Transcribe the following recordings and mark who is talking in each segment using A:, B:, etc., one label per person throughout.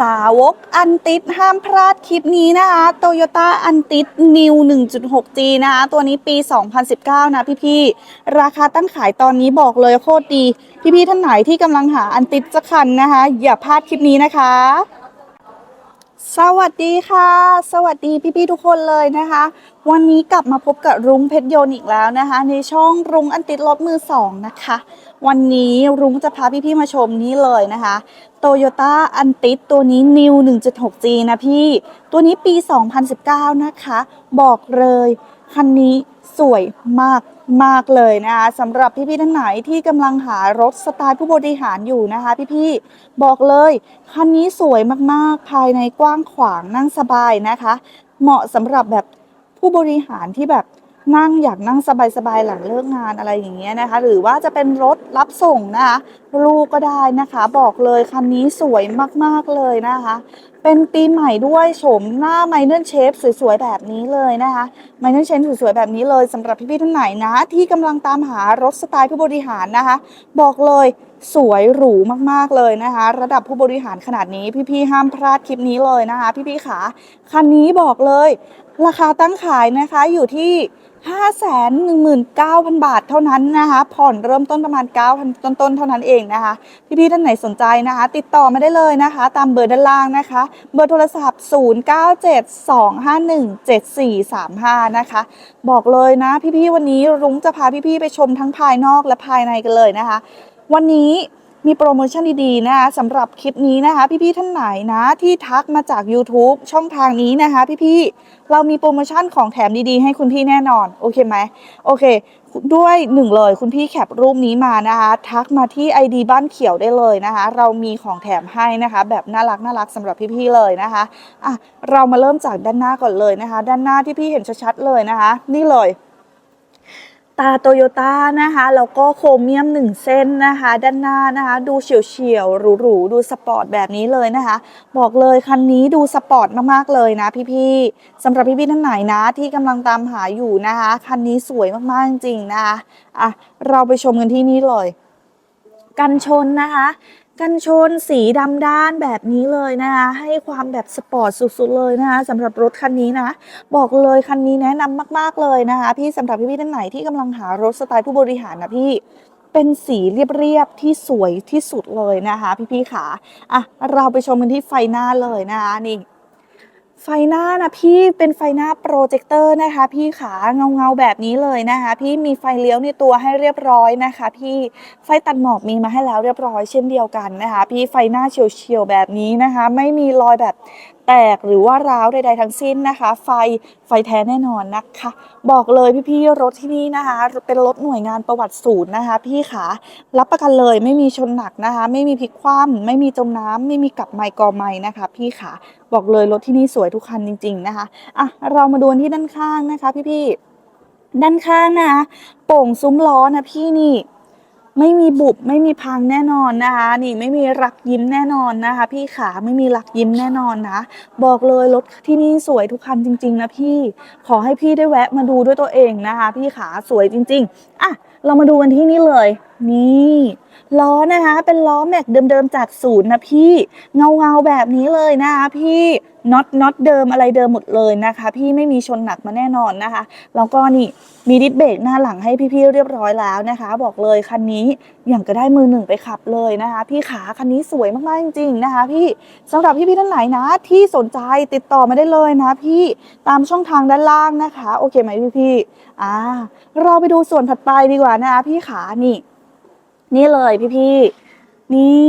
A: สาวกอันติดห้ามพลาดคลิปนี้นะคะโตโยต้าอันติดนิว 1.6G นะคะ ตัวนี้ปี 2019 นะพี่ๆ ราคาตั้งขายตอนนี้บอกเลยโคตรดี พี่ๆ ท่านไหนที่กำลังหาอันติดสักคันนะคะ อย่าพลาดคลิปนี้นะคะ สวัสดีค่ะ สวัสดีพี่ๆทุกคนเลยนะคะ วันนี้กลับมาพบกับรุ้งเพชรยนอีกแล้วนะคะ ในช่องรุ้งอันติดรถมือสองนะคะ วันนี้รุ้งจะพาพี่ๆมาชมนี้เลยนะคะโตโยต้าอันติดตัวนี้ New 1.6G นะพี่ ตัวนี้ปี 2019 นะคะ บอกเลย คันนี้สวยมาก มากเลยนะคะสำหรับพี่ๆท่านไหนที่กำลังหารถสไตล์ผู้บริหารอยู่นะคะ พี่ๆบอกเลยคันนี้สวยมากๆ ภายในกว้างขวางนั่งสบายนะคะ เหมาะสำหรับแบบผู้บริหารที่แบบ นั่งอยากนั่งสบายๆหลังเลิกงานอะไรอย่างเงี้ยนะคะ หรือว่าจะเป็นรถรับส่งนะคะลูกก็ได้นะคะ บอกเลยคันนี้สวยมากๆเลยนะคะ เป็นปีใหม่ด้วยโฉมหน้าไมเนอร์เชฟสวยๆแบบนี้เลยนะคะไมเนอร์เชฟสวยๆแบบนี้เลยสำหรับพี่ๆท่านไหนนะ ที่กำลังตามหารถสไตล์ผู้บริหารนะคะ บอกเลย สวยหรูมากๆเลยนะคะ ระดับผู้บริหารขนาดนี้พี่ๆห้ามพลาดคลิปนี้เลยนะคะ พี่ๆขาคันนี้บอกเลย ราคาตั้งขายนะคะอยู่ที่519,000 บาทเท่านั้นนะคะ ผ่อนเริ่มต้นประมาณ 9,000 ต้นๆเท่านั้นเองนะคะ พี่ๆท่านไหนสนใจนะคะ ติดต่อมาได้เลยนะคะ ตามเบอร์ด้านล่างนะคะ เบอร์โทรศัพท์ 0972517435 นะคะ บอกเลยนะพี่ๆวันนี้รุ้งจะพาพี่ๆไปชมทั้งภายนอกและภายในกันเลยนะคะ วันนี้มีโปรโมชั่นดีๆนะคะสำหรับคลิปนี้นะคะ พี่ๆท่านไหนนะ ที่ทักมาจาก YouTube ช่องทางนี้นะคะ พี่ๆเรามีโปรโมชั่นของแถมดีๆ ให้คุณพี่แน่นอน โอเคไหมโอเค ด้วยหนึ่งเลยคุณพี่แคปรูปนี้มานะคะ ทักมาที่ ID บ้านเขียวได้เลยนะคะ เรามีของแถมให้นะคะ แบบน่ารักน่ารักสำหรับพี่ๆเลยนะคะอะเรามาเริ่มจากด้านหน้าก่อนเลยนะคะ ด้านหน้าที่พี่เห็นชัดๆเลยนะคะ นี่เลย ตาโตโยต้านะคะแล้วก็โครเมียมหนึ่งเส้นนะคะ ด้านหน้านะคะ ดูเฉียวเฉียวๆหรูๆดูสปอร์ตแบบนี้เลยนะคะ บอกเลยคันนี้ดูสปอร์ตมากๆเลยนะพี่ๆสำหรับพี่ๆท่านไหนนะที่กำลังตามหาอยู่นะคะ คันนี้สวยมากๆจริงๆนะคะอะเราไปชมกันที่นี่เลย กันชนนะคะ กันชนสีดำด้านแบบนี้เลยนะคะให้ความแบบสปอร์ตสุดๆเลยนะคะสำหรับรถคันนี้นะ บอกเลยคันนี้แนะนำมากๆเลยนะคะพี่สำหรับพี่ๆท่านไหนที่กำลังหารถสไตล์ผู้บริหารนะพี่เป็นสีเรียบๆที่สวยที่สุดเลยนะคะ พี่ๆขาอะเราไปชมกันที่ไฟหน้าเลยนะคะนี่ ไฟหน้านะพี่เป็นไฟหน้าโปรเจคเตอร์นะคะ พี่ขาเงาเงาแบบนี้เลยนะคะ พี่มีไฟเลี้ยวในตัวให้เรียบร้อยนะคะ พี่ไฟตัดหมอกมีมาให้แล้วเรียบร้อยเช่นเดียวกันนะคะ พี่ไฟหน้าเฉียวๆแบบนี้นะคะ ไม่มีรอยแบบ แตกหรือว่าร้าวใดๆทั้งสิ้นนะคะ ไฟไฟแท้แน่นอนนะคะ บอกเลยพี่ๆรถที่นี่นะคะ เป็นรถหน่วยงานประวัติศูนย์นะคะ พี่ขารับประกันเลยไม่มีชนหนักนะคะ ไม่มีพลิกคว่ำไม่มีจมน้ำไม่มีกลับไมค์กอไมค์นะคะ พี่ขาบอกเลยรถที่นี่สวยทุกคันจริง ๆนะคะอะเรามาดูที่ด้านข้างนะคะ พี่ๆด้านข้างนะคะโป่งซุ้มล้อนะพี่นี่ ไม่มีบุบไม่มีพังแน่นอนนะคะ นี่ไม่มีรักยิ้มแน่นอนนะคะ พี่ขาไม่มีรักยิ้มแน่นอนนะ บอกเลยรถที่นี่สวยทุกคันจริง ๆ นะพี่ขอให้พี่ได้แวะมาดูด้วยตัวเองนะคะ พี่ขาสวยจริง ๆอะเรามาดูกันที่นี่เลยนี่ล้อนะคะเป็นล้อแม็กเดิมๆจากศูนย์นะพี่เงาเงาๆแบบนี้เลยนะคะพี่น็อตน็อตเดิมอะไรเดิมหมดเลยนะคะ พี่ไม่มีชนหนักมาแน่นอนนะคะ แล้วก็นี่มีดิสเบรกหน้าหลังให้พี่ๆเรียบร้อยแล้วนะคะ บอกเลยคันนี้อย่างก็ได้มือหนึ่งไปขับเลยนะคะ พี่ขาคันนี้สวยมากๆจริงๆนะคะ พี่สำหรับพี่ๆท่านไหนนะ ที่สนใจติดต่อมาได้เลยนะ พี่ตามช่องทางด้านล่างนะคะ โอเคไหมพี่ๆอ่าเราไปดูส่วนถัดไปดีกว่านะคะพี่ขานี่ นี่เลยพี่ๆ นี่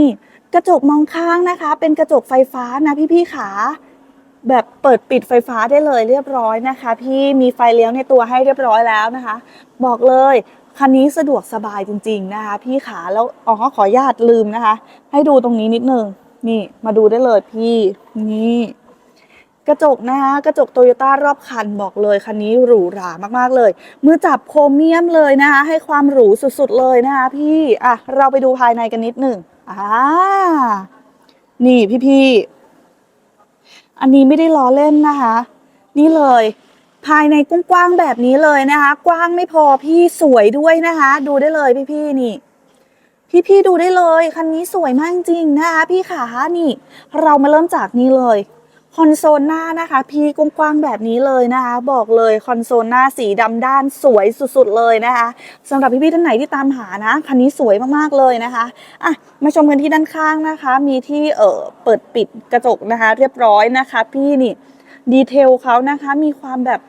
A: กระจกมองข้างนะคะ เป็นกระจกไฟฟ้านะพี่ๆขาแบบเปิดปิดไฟฟ้าได้เลยเรียบร้อยนะคะ พี่มีไฟเลี้ยวในตัวให้เรียบร้อยแล้วนะคะ บอกเลยคันนี้สะดวกสบายจริง ๆนะคะ พี่ขาแล้วอ๋อขออนุญาตลืมนะคะ ให้ดูตรงนี้นิดนึงนี่มาดูได้เลยพี่นี่ กระจกนะคะกระจกโตโยต้ารอบคันบอกเลยคันนี้หรูหรามากๆเลย มือจับโครเมียมเลยนะคะให้ความหรูสุดๆเลยนะคะพี่อะเราไปดูภายในกันนิดหนึ่งอ่านี่พี่ๆอันนี้ไม่ได้ล้อเล่นนะคะ นี่เลย ภายในกว้างๆแบบนี้เลยนะคะ กว้างไม่พอพี่สวยด้วยนะคะ ดูได้เลยพี่ๆนี่พพี่ๆดูได้เลย คันนี้สวยมากจริงนะคะพี่ขานี่ เรามาเริ่มจากนี้เลย คอนโซลหน้านะคะพี่กว้างๆแบบนี้เลยนะคะ บอกเลยคอนโซลหน้าสีดำด้านสวยสุดๆเลยนะคะสำหรับพี่ๆท่านไหนที่ตามหานะคันนี้สวยมากๆเลยนะคะอะมาชมกันที่ด้านข้างนะคะ มีที่เอ่อเปิดปิดกระจกนะคะ เรียบร้อยนะคะ พี่นี่ดีเทลเขานะคะมีความแบบ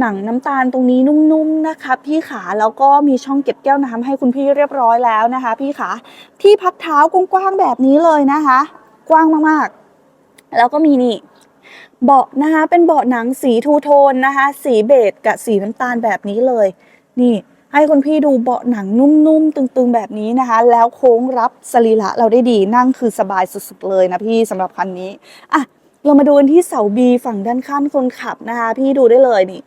A: หนังน้ำตาลตรงนี้นุ่มๆนะคะ พี่ขาแล้วก็มีช่องเก็บแก้วน้ำให้คุณพี่เรียบร้อยแล้วนะคะ พี่ขาที่พักเท้ากว้างๆแบบนี้เลยนะคะ กว้างมากๆ แล้วก็มีนี่ เบาะนะคะเป็นเบาะหนังสีทูโทนนะคะ สีเบจกับสีน้ำตาลแบบนี้เลย นี่ให้คุณพี่ดูเบาะหนังนุ่มๆ ตึงๆ แบบนี้นะคะ แล้วโค้งรับสรีระเราได้ดีนั่งคือสบายสุดๆ เลยนะพี่สำหรับคันนี้อะเรามาดูกันที่เสาบีฝั่งด้านข้างคนขับนะคะ พี่ดูได้เลยนี่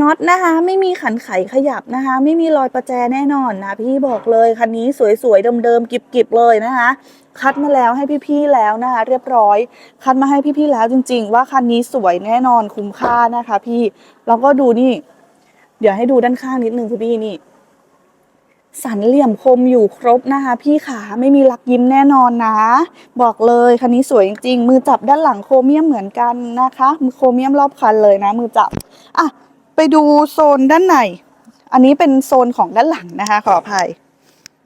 A: น็อตนะคะ ไม่มีขันไขขยับนะคะ ไม่มีรอยประแจแน่นอนนะ พี่บอกเลยคันนี้สวยๆเดิมๆกิบๆเลยนะคะ คัดมาแล้วให้พี่ๆแล้วนะคะ เรียบร้อย คัดมาให้พี่ๆแล้วจริง ๆ ว่าคันนี้สวยแน่นอนคุ้มค่านะคะ พี่แล้วก็ดูนี่ เดี๋ยวให้ดูด้านข้างนิดนึงคุณพี่นี่สันเหลี่ยมคมอยู่ครบนะคะ พี่ขาไม่มีลักยิ้มแน่นอนนะ บอกเลยคันนี้สวยจริงๆมือจับด้านหลังโครเมียมเหมือนกันนะคะมือโครเมียมรอบคันเลยนะ มือจับอะ ไปดูโซนด้านใน อันนี้เป็นโซนของด้านหลังนะคะ ขออภัย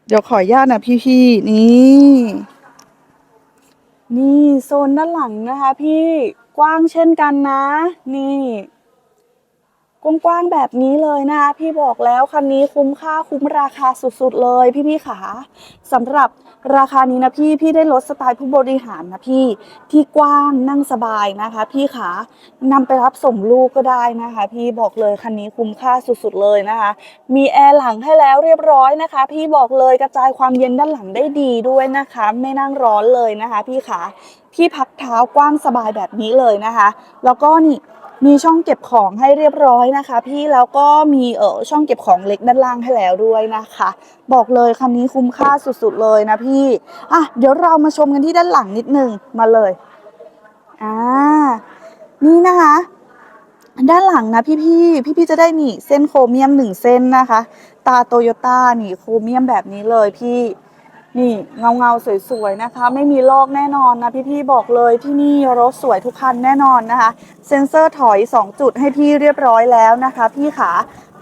A: เดี๋ยวขออนุญาตนะพี่ๆนี่ นี่โซนด้านหลังนะคะ พี่กว้างเช่นกันนะ นี่ กว้างๆแบบนี้เลยนะคะพี่บอกแล้วคันนี้คุ้มค่าคุ้มราคาสุดๆเลยพี่ๆขาสำหรับราคานี้นะพี่พี่ได้รถสไตล์ผู้บริหารนะพี่ที่กว้างนั่งสบายนะคะ พี่ขานำไปรับส่งลูกก็ได้นะคะ พี่บอกเลยคันนี้คุ้มค่าสุดๆเลยนะคะ มีแอร์หลังให้แล้วเรียบร้อยนะคะ พี่บอกเลยกระจายความเย็นด้านหลังได้ดีด้วยนะคะ ไม่นั่งร้อนเลยนะคะ พี่ขาที่พักเท้ากว้างสบายแบบนี้เลยนะคะ แล้วก็นี่ มีช่องเก็บของให้เรียบร้อยนะคะ พี่แล้วก็มีเออช่องเก็บของเล็กด้านล่างให้แล้วด้วยนะคะ บอกเลยคันนี้คุ้มค่าสุดๆเลยนะพี่อะเดี๋ยวเรามาชมกันที่ด้านหลังนิดนึงมาเลยอ่านี่นะคะ ด้านหลังนะพี่พี่พี่พี่จะได้นี่เส้นโครเมียมหนึ่งเส้นนะคะ ตาโตโยต้านี่โครเมียมแบบนี้เลยพี่ นี่เงาเงาสวยๆนะคะ ไม่มีลอกแน่นอนนะพี่ๆบอกเลยที่นี่รถสวยทุกคันแน่นอนนะคะ เซ็นเซอร์ถอย 2 จุดให้พี่เรียบร้อยแล้วนะคะ พี่ขา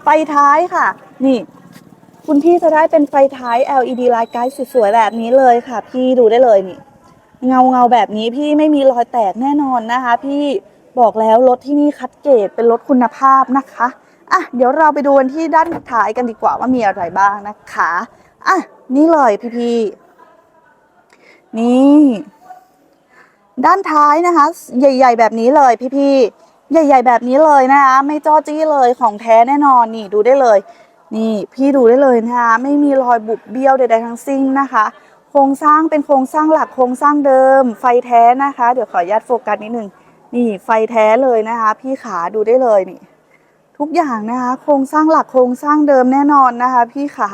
A: ไฟท้ายค่ะ นี่ คุณพี่จะได้เป็นไฟท้าย LED light guide สวยๆแบบนี้เลยค่ะ พี่ดูได้เลยนี่ เงาเงาแบบนี้พี่ไม่มีรอยแตกแน่นอนนะคะ พี่บอกแล้วรถที่นี่คัดเกรดเป็นรถคุณภาพนะคะอะเดี๋ยวเราไปดูกันที่ด้านท้ายกันดีกว่าว่ามีอะไรบ้างนะคะ อะ นี่เลยพี่ๆนี่ ด้านท้ายนะคะ ใหญ่ ๆ แบบนี้เลยพี่ๆใหญ่ ๆ แบบนี้เลยนะคะ ไม่จ้อจี้เลยของแท้แน่นอนนี่ดูได้เลย นี่พี่ดูได้เลยนะคะ ไม่มีรอยบุบเบี้ยวใดๆทั้งสิ้นนะคะ โครงสร้างเป็นโครงสร้างหลักโครงสร้างเดิม ไฟแท้นะคะ เดี๋ยวขออนุญาตโฟกัสนิดนึงนี่ไฟแท้เลยนะคะ พี่ขาดูได้เลยนี่ ทุกอย่างนะคะ โครงสร้างหลักโครงสร้างเดิมแน่นอนนะคะ พี่ขา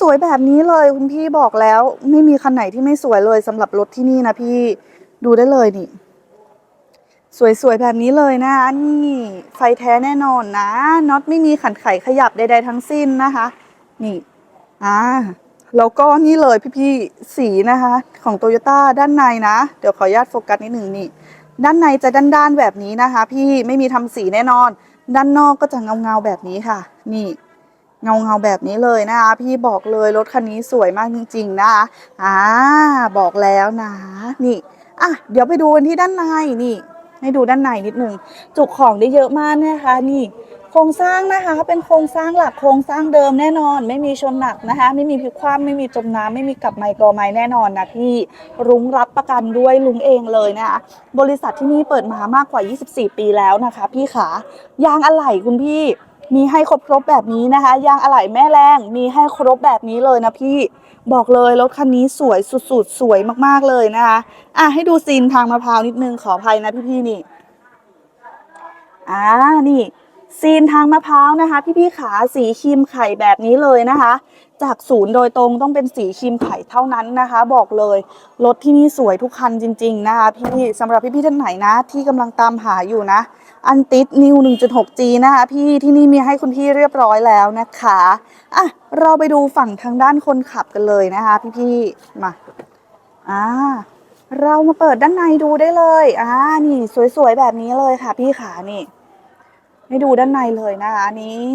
A: สวยๆแบบนี้เลยคุณพี่บอกแล้ว ไม่มีคันไหนที่ไม่สวยเลยสำหรับรถที่นี่นะพี่ดูได้เลยนี่ สวยๆแบบนี้เลยนะคะนี่ไฟแท้แน่นอนนะน็อตไม่มีขันไขขยับใดๆทั้งสิ้นนะคะ นี่อ่าแล้วก็นี่เลยพี่ๆสีนะคะ ของโตโยต้าด้านในนะ เดี๋ยวขออนุญาตโฟกัสนิดหนึ่งนี่ ด้านในจะด้านๆแบบนี้นะคะ พี่ไม่มีทำสีแน่นอน ด้านนอกก็จะเงาๆแบบนี้ค่ะ นี่เงาเงาๆแบบนี้เลยนะคะ พี่บอกเลยรถคันนี้สวยมากจริง ๆ นะคะอ่าบอกแล้วนะนี่อะเดี๋ยวไปดูกันที่ด้านในนี่ ให้ดูด้านในนิดนึงจุกของได้เยอะมากนะคะ นี่ โครงสร้างนะคะเป็นโครงสร้างหลักโครงสร้างเดิมแน่นอน ไม่มีชนหนักนะคะ ไม่มีพลิกคว่ำไม่มีจมน้ำไม่มีกลับไมค์กอไม้แน่นอนนะพี่รุ้งรับประกันด้วยลุงเองเลยนะคะบริษัทที่นี่เปิดมามากกว่า 24 ปีแล้วนะคะ พี่ขายางอะไหล่คุณพี่มีให้ครบครบแบบนี้นะคะยางอะไหล่แม่แรงมีให้ครบแบบนี้เลยนะพี่บอกเลยรถคันนี้สวยสุดๆสวยมากๆเลยนะคะอะให้ดูซีนทางมะพร้าวนิดนึงขออภัยนะพี่ๆนี่อ่านี่ ซีนทางมะพร้าวนะคะ พี่ๆขาสีครีมไข่แบบนี้เลยนะคะ จากศูนย์โดยตรงต้องเป็นสีครีมไข่เท่านั้นนะคะ บอกเลยรถที่นี่สวยทุกคันจริง ๆ นะคะ พี่สำหรับพี่ๆท่านไหนนะ ที่กำลังตามหาอยู่นะ อันติดนิว 1.6G นะคะ พี่ที่นี่มีให้คุณพี่เรียบร้อยแล้วนะคะอะเราไปดูฝั่งทางด้านคนขับกันเลยนะคะ พี่ๆมาอ่าเรามาเปิดด้านในดูได้เลย อ่า นี่ สวยๆ แบบนี้เลยค่ะ พี่ขานี่ ให้ดูด้านในเลยนะคะนี่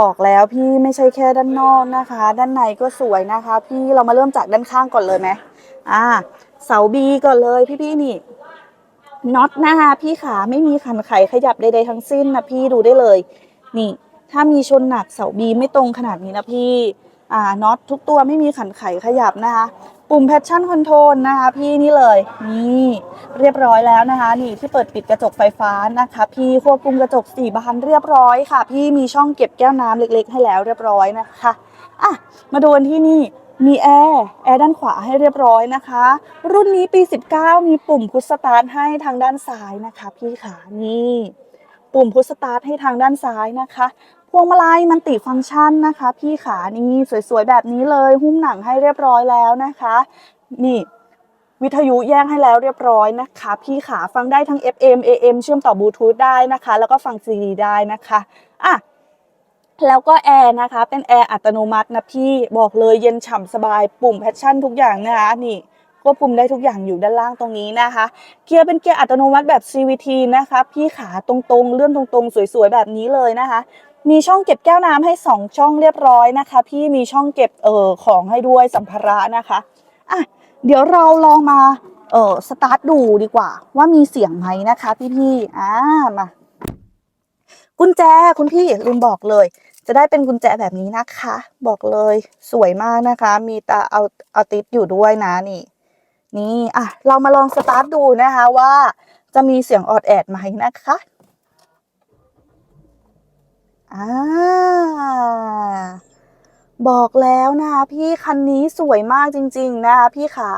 A: บอกแล้วพี่ไม่ใช่แค่ด้านนอกนะคะ ด้านในก็สวยนะคะ พี่เรามาเริ่มจากด้านข้างก่อนเลยไหมอ่า เสาบีก่อนเลยพี่ๆนี่น็อตนะคะพี่ขาไม่มีขันไขขยับใดๆทั้งสิ้นนะพี่ดูได้เลย นี่ ถ้ามีชนหนักเสาบีไม่ตรงขนาดนี้นะพี่อ่าน็อตทุกตัวไม่มีขันไขขยับนะคะ ปุ่ม Passion Control นะคะพี่นี่เลย นี่เรียบร้อยแล้วนะคะ นี่ที่เปิดปิดกระจกไฟฟ้านะคะ พี่ควบคุมกระจกสี่บานเรียบร้อยค่ะ พี่มีช่องเก็บแก้วน้ำเล็ก ๆ ให้แล้วเรียบร้อยนะคะอะมาดูที่นี่มีแอร์แอร์ด้านขวาให้เรียบร้อยนะคะ รุ่นนี้ปี 19 มีปุ่มพุชสตาร์ทให้ทางด้านซ้ายนะคะ พี่ขานี่ปุ่มพุชสตาร์ทให้ทางด้านซ้ายนะคะ พวงมาลัยมันติฟังก์ชันนะคะ พี่ขานี่สวยๆ แบบนี้เลย หุ้มหนังให้เรียบร้อยแล้วนะคะ นี่วิทยุแยกให้แล้วเรียบร้อยนะคะ พี่ขาฟังได้ทั้ง FM AM เชื่อมต่อบลูทูธได้นะคะ แล้วก็ฟัง CD ได้นะคะอะแล้วก็แอร์นะคะ เป็นแอร์อัตโนมัตินะพี่บอกเลยเย็นฉ่ำสบายปุ่มแพชชั่นทุกอย่างนะคะนี่ควบคุมได้ทุกอย่างอยู่ด้านล่างตรงนี้นะคะ เกียร์เป็นเกียร์อัตโนมัติแบบ CVT นะคะ พี่ขาตรงๆ เลื่อนตรงๆ สวยๆ แบบนี้เลยนะคะ มีช่องเก็บแก้วน้ำให้ 2 ช่องเรียบร้อยนะคะ พี่มีช่องเก็บเอ่อของให้ด้วยสัมภาระนะคะอะเดี๋ยวเราลองมาเอ่อสตาร์ทดูดีกว่า ว่ามีเสียงไหมนะคะ พี่ๆอ่ามากุญแจคุณพี่ลืมบอกเลย จะได้เป็นกุญแจแบบนี้นะคะ บอกเลยสวยมากนะคะ มีตาเอาเอาติดอยู่ด้วยนะนี่ นี่อะเรามาลองสตาร์ทดูนะคะว่าจะมีเสียงออดแอดไหมนะคะ อ่าบอกแล้วนะคะพี่คันนี้สวยมากจริง ๆ นะคะพี่ขา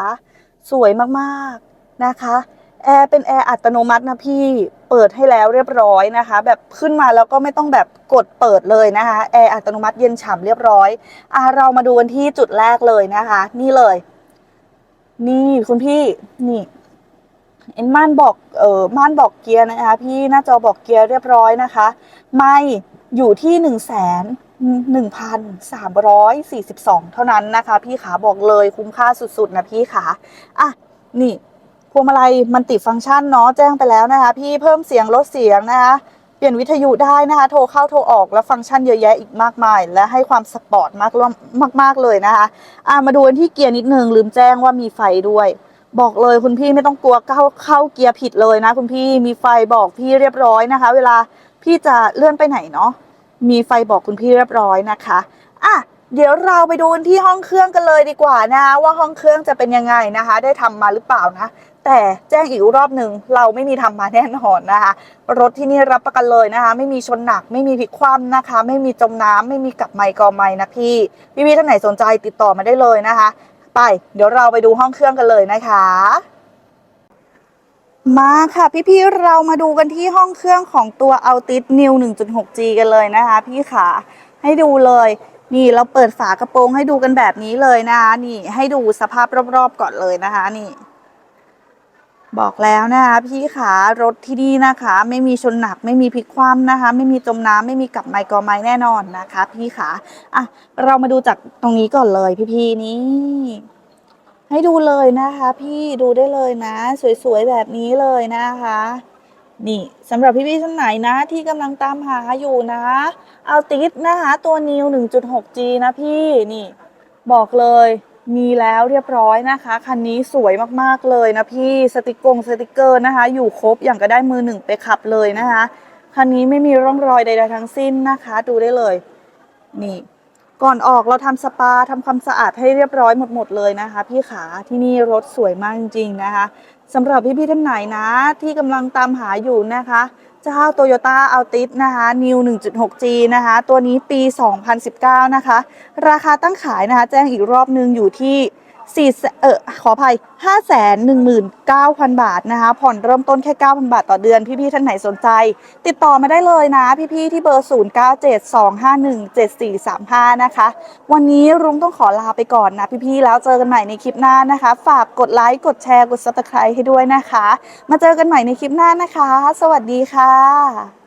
A: สวยมากๆนะคะแอร์เป็นแอร์อัตโนมัตินะพี่เปิดให้แล้วเรียบร้อยนะคะ แบบขึ้นมาแล้วก็ไม่ต้องแบบกดเปิดเลยนะคะแอร์อัตโนมัติเย็นฉ่ำเรียบร้อยอะเรามาดูกันที่จุดแรกเลยนะคะ นี่เลย นี่คุณพี่นี่เอ็นม่านบอกเออม่านบอกเกียร์นะคะ พี่หน้าจอบอกเกียร์เรียบร้อยนะคะ ไม่ อยู่ที่หนึ่งแสนหนึ่งพันสามร้อยสี่สิบสองเท่านั้นนะคะ พี่ขาบอกเลยคุ้มค่าสุดๆ นะพี่ขาอะ นี่พวงมาลัยมันติดฟังก์ชันเนาะแจ้งไปแล้วนะคะ พี่เพิ่มเสียงลดเสียงนะคะเปลี่ยนวิทยุได้นะคะ โทรเข้าโทรออกแล้วฟังก์ชันเยอะแยะอีกมากมาย และให้ความสปอร์ตมากร่วมมาก ๆ เลยนะคะอะมาดูที่เกียร์นิดนึงลืมแจ้งว่ามีไฟด้วย บอกเลยคุณพี่ไม่ต้องกลัวเข้าเข้าเกียร์ผิดเลยนะ คุณพี่มีไฟบอกพี่เรียบร้อยนะคะ เวลา พี่จะเลื่อนไปไหนเนาะมีไฟบอกคุณพี่เรียบร้อยนะคะอะเดี๋ยวเราไปดูที่ห้องเครื่องกันเลยดีกว่านะว่าห้องเครื่องจะเป็นยังไงนะคะ ได้ทำมาหรือเปล่านะ แต่แจ้งอีกรอบหนึ่งเราไม่มีทำมาแน่นอนนะคะ รถที่นี่รับประกันเลยนะคะ ไม่มีชนหนักไม่มีพลิกคว่ำนะคะ ไม่มีจมน้ำไม่มีกับไมค์กอไมค์นะพี่พี่ๆท่านไหนสนใจติดต่อมาได้เลยนะคะ ไป เดี๋ยวเราไปดูห้องเครื่องกันเลยนะคะ มาค่ะพี่ๆเรามาดูกันที่ห้องเครื่องของตัว Altis New 1.6G กันเลยนะคะ พี่ขาให้ดูเลย นี่เราเปิดฝากระโปรงให้ดูกันแบบนี้เลยนะคะ นี่ให้ดูสภาพรอบๆก่อนเลยนะคะนี่ บอกแล้วนะคะพี่ขารถที่นี่นะคะ ไม่มีชนหนักไม่มีพลิกคว่ำนะคะ ไม่มีจมน้ำไม่มีกลับไมค์กอไม้แน่นอนนะคะ พี่ขาอะเรามาดูจากตรงนี้ก่อนเลยพี่ๆนี่ ให้ดูเลยนะคะ พี่ดูได้เลยนะ สวยๆแบบนี้เลยนะคะ นี่สำหรับพี่ๆท่านไหนนะ ที่กำลังตามหาอยู่นะเอาติดนะคะ ตัวนิว 1.6G นะพี่นี่ บอกเลยมีแล้วเรียบร้อยนะคะ คันนี้สวยมากๆเลยนะพี่สติกกงสติกเกอร์นะคะ อยู่ครบอย่างก็ได้มือหนึ่งไปขับเลยนะคะ คันนี้ไม่มีร่องรอยใดๆทั้งสิ้นนะคะ ดูได้เลย นี่ ก่อนออกเราทำสปาทำความสะอาดให้เรียบร้อยหมดหมดๆเลยนะคะ พี่ขาที่นี่รถสวยมากจริงๆนะคะสำหรับพี่ๆท่านไหนนะ ที่กำลังตามหาอยู่นะคะเจ้า Toyota Altis นะคะ New 1.6G นะคะ ตัวนี้ปี 2019 นะคะ ราคาตั้งขายนะคะ แจ้งอีกรอบนึงอยู่ที่ สี่เออขออภัย5 1 9 0 0 0บาทนะคะ ผ่อนเริ่มต้นแค่9,000บาทต่อเดือน พี่ๆท่านไหนสนใจ ติดต่อมาได้เลยนะ พี่ๆที่เบอร์0972517435นะคะ วันนี้รุ้งต้องขอลาไปก่อนนะ พี่ๆแล้วเจอกันใหม่ในคลิปหน้านะคะ ฝากกดไลค์กดแชร์กด subscribe ให้ด้วยนะคะ มาเจอกันใหม่ในคลิปหน้านะคะ สวัสดีค่ะ